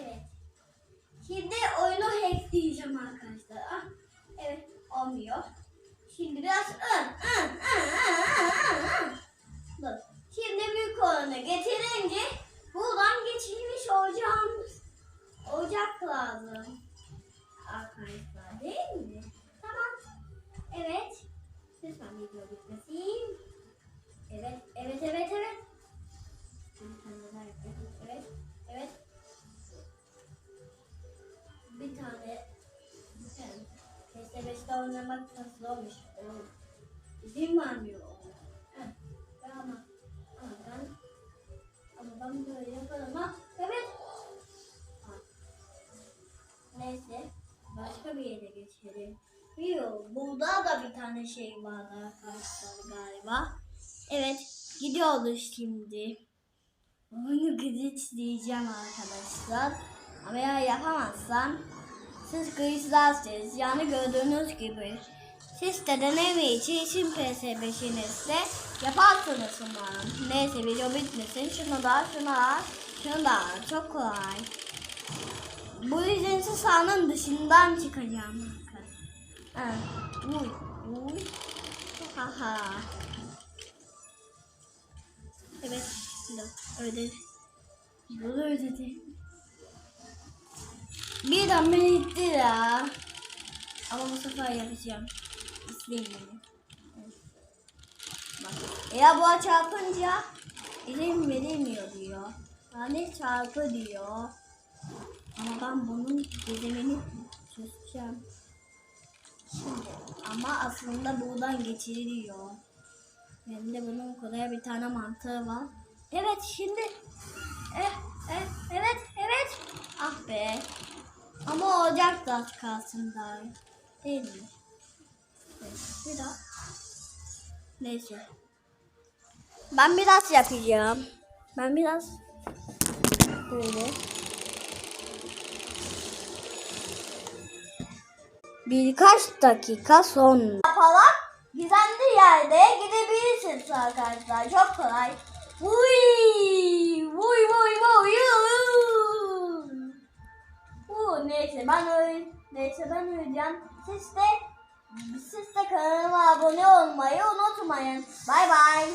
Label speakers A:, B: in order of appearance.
A: Evet. Şimdi oyunu hackleyeceğim arkadaşlar. Ah, evet olmuyor. Şimdi biraz ın, ın, ın, ın, ın. Dur. Şimdi büyük olanı getirince buradan geçirmiş olacağımız olacak lazım. Arkadaşlar değil mi? Tamam. Evet. Lütfen video bitmesin. Beşte oynamak nasıl olmuş? İzin oğlum. Heh, ben ama. Ama ben. Ama ben. Evet. Ha. Neyse. Başka bir yere geçelim. Yok. Burada da bir tane şey vardı arkadaşlar galiba. Evet. Gidiyoruz şimdi. Oyunu glitch diyeceğim arkadaşlar. Ama eğer yapamazsam siz glitchlersiniz. Yani gördüğünüz gibi. Siz de deneme için için PS5'inizde yaparsınız umarım. Neyse video bitmesin. Şunu da şunu da şunu da çok kolay. Bu yüzden siz sahanın dışından çıkacağım. Ha. Uy, uy. Ha ha. Evet. Öyle. Bunu ödedim. Bir de beni itti ya. Ama bu sefer yapacağım. İzleyin beni. Evet. Bak. Eğer bu çarpınca izin verilmiyor diyor. Yani çarpı diyor. Ama ben bunun gizemini çözeceğim. Şimdi ama aslında buradan geçiriliyor. Hem de bunun kolay bir tane mantığı var. Evet şimdi. Evet, evet, evet, evet. Ah be. Ama olacak da az kalsın daha. Değil mi? Evet, bir daha. Neyse. Ben biraz yapacağım. Ben biraz böyle. Birkaç dakika sonra falan gizemli yerde gidebilirsiniz arkadaşlar. Çok kolay. Vuy! Neyse ben öleceğim. Siz de siz de kanalıma abone olmayı unutmayın. Bay bay.